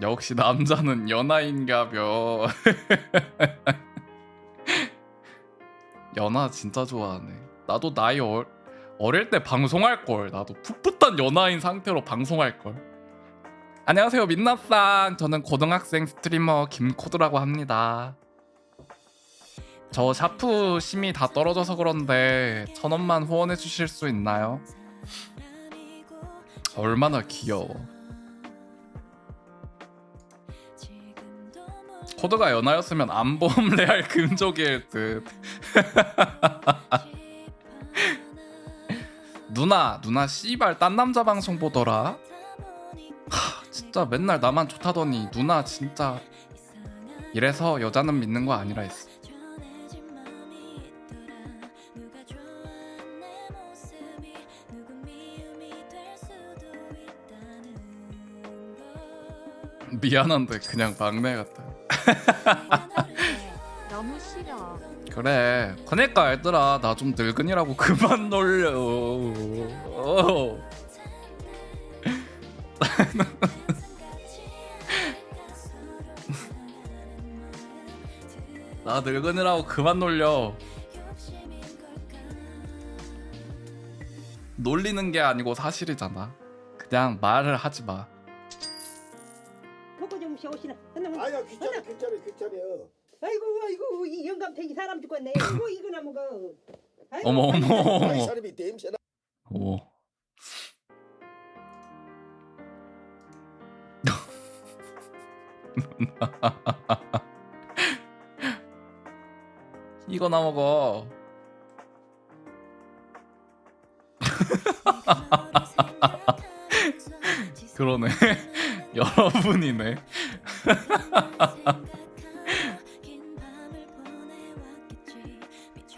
역시 남자는 연하인가벼. 연하 진짜 좋아하네. 나도 나이 어, 어릴 때 방송할 걸. 나도 풋풋한 연하인 상태로 방송할 걸. 안녕하세요 민낯상. 저는 고등학생 스트리머 김코드라고 합니다. 저 샤프 심이 다 떨어져서 그런데 천 원만 후원해 주실 수 있나요? 얼마나 귀여워. 코드가 연하였으면 안보험 레알 금족일 듯. 누나, 누나 씨발 딴 남자 방송 보더라. 하, 진짜 맨날 나만 좋다더니 누나 진짜 이래서 여자는 믿는 거 아니라 했어. 미안한데 그냥 막내 같아. 너무 싫어. 그래. 그러니까 얘들아 나 좀 늙은이라고 그만 놀려. 어. 나 늙은이라고 그만 놀려. 놀리는 게 아니고 사실이잖아. 그냥 말을 하지 마. 먹고 좀 쉬오시나. 하나만. 아야 귀찮아 귀찮아 귀찮아요. 아이고 아이고 이 영감탱이 사람 죽겠네. 이거 이거나 먹어. 아이고, 어머 어머 아이 어머. 사람이 냄새나. 어머. 이거 나 먹어. 그러네. 여러분이네.